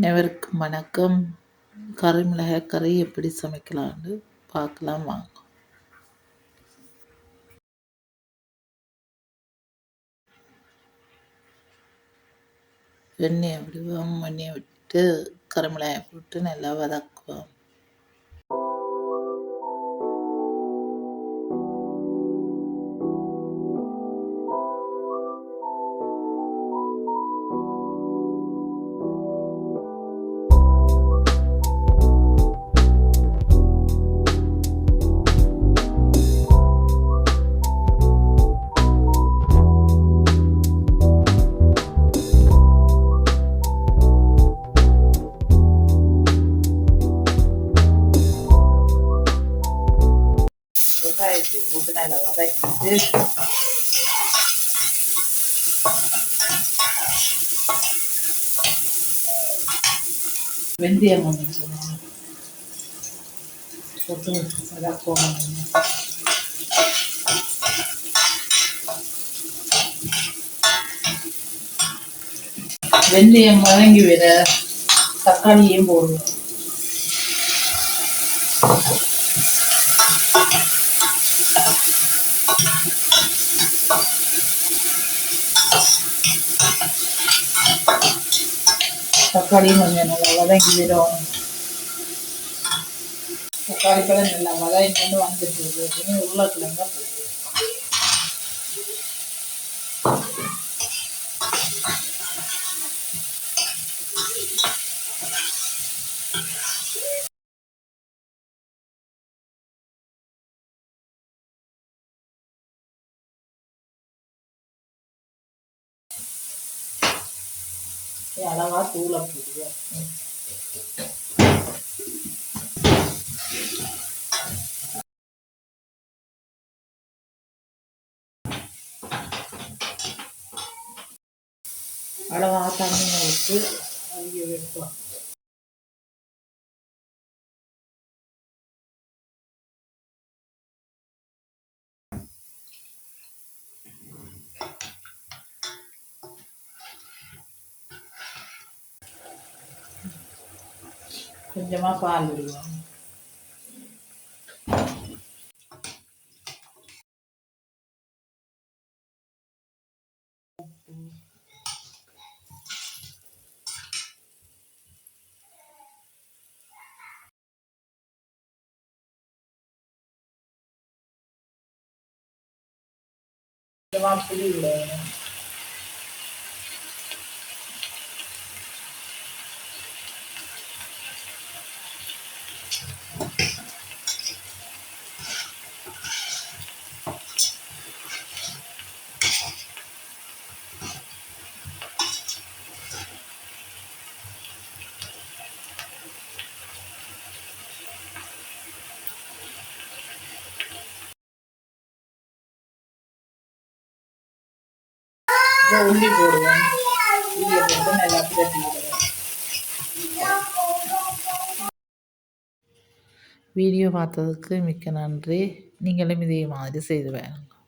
அனைவருக்கும் வணக்கம். கறி மிளகாய் கறி எப்படி சமைக்கலான்னு பார்க்கலாம் வாங்க. எண்ணெயை விடுவோம் எண்ணெயை விட்டு கறி மிளகாய் போட்டு நல்லா வதக்குவோம். வெங்காயத்தை போட்டு நல்லா வதக்கிட்டு. வெந்தயம் கொஞ்சம் போட்டு வதக்குவோம் வெந்தயம் வதங்கி விட தக்காளியும் போடுவோம் தக்காளியும் கொஞ்சம் நல்லா வதங்கி விடும் தக்காளி பழம் நல்லா வதங்கி வந்து வந்துட்டு இருக்குது. உருளைக்கிழங்க போகுது அளவாக தூளை போடுவோம் அளவாக தண்ணி ஊற்றி அதிக வைப்போம். கொஞ்சமாக பால் விடுவோம் புளி விடுவோம் இப்போ உள்ளி போடுவோம் உள்ளியை போட்டு நல்லா புரட்டி வீடியோ பார்த்ததுக்கு மிக்க நன்றி நீங்களும் இதே மாதிரி செய்து வேணுங்க